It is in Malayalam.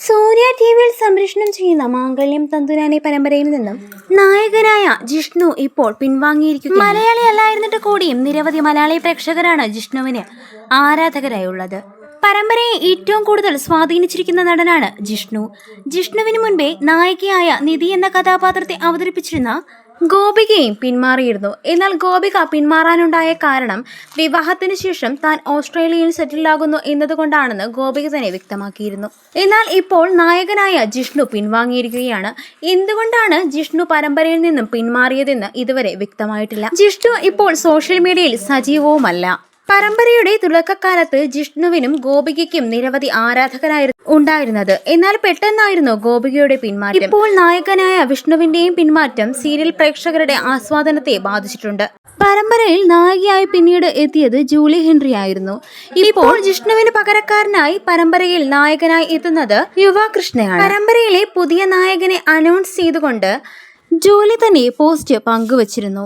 സൂര്യ ടി വിയിൽ സംരക്ഷണം ചെയ്യുന്ന മാംഗല്യം തന്തുരാനെ പരമ്പരയിൽ നിന്നും നായകനായ ജിഷ്ണു ഇപ്പോൾ പിൻവാങ്ങിയിരിക്കുന്നു മലയാളി അല്ലായിരുന്നിട്ട് കൂടിയും നിരവധി മലയാളി പ്രേക്ഷകരാണ് ജിഷ്ണുവിന് ആരാധകരായുള്ളത്. പരമ്പരയെ ഏറ്റവും കൂടുതൽ സ്വാധീനിച്ചിരിക്കുന്ന നടനാണ് ജിഷ്ണു. ജിഷ്ണുവിന് മുൻപേ നായികയായ നിധി എന്ന കഥാപാത്രത്തെ അവതരിപ്പിച്ചിരുന്ന ഗോപികയും പിന്മാറിയിരുന്നു. എന്നാൽ ഗോപിക പിന്മാറാനുണ്ടായ കാരണം വിവാഹത്തിന് ശേഷം താൻ ഓസ്ട്രേലിയയിൽ സെറ്റിലാകുന്നു എന്നതുകൊണ്ടാണെന്ന് ഗോപിക തന്നെ വ്യക്തമാക്കിയിരുന്നു. എന്നാൽ ഇപ്പോൾ നായകനായ ജിഷ്ണു പിൻവാങ്ങിയിരിക്കുകയാണ്. എന്തുകൊണ്ടാണ് ജിഷ്ണു പരമ്പരയിൽ നിന്നും പിന്മാറിയതെന്ന് ഇതുവരെ വ്യക്തമായിട്ടില്ല. ജിഷ്ണു ഇപ്പോൾ സോഷ്യൽ മീഡിയയിൽ സജീവവുമല്ല. പരമ്പരയുടെ തുടക്കക്കാലത്ത് ജിഷ്ണുവിനും ഗോപികയ്ക്കും നിരവധി ആരാധകരായിരുന്നു ഉണ്ടായിരുന്നത്. എന്നാൽ പെട്ടെന്നായിരുന്നു ഗോപികയുടെ പിന്മാറ്റം. ഇപ്പോൾ നായകനായ വിഷ്ണുവിന്റെയും പിന്മാറ്റം സീരിയൽ പ്രേക്ഷകരുടെ ആസ്വാദനത്തെ ബാധിച്ചിട്ടുണ്ട്. പരമ്പരയിൽ നായികയായി പിന്നീട് എത്തിയത് ജൂലി ഹെൻറി ആയിരുന്നു. ഇപ്പോൾ ജിഷ്ണുവിന് പകരക്കാരനായി പരമ്പരയിൽ നായകനായി എത്തുന്നത് യുവ കൃഷ്ണയാണ്. പരമ്പരയിലെ പുതിയ നായകനെ അനൗൺസ് ചെയ്തുകൊണ്ട് ജൂലി തന്നെ പോസ്റ്റ് പങ്കുവച്ചിരുന്നു.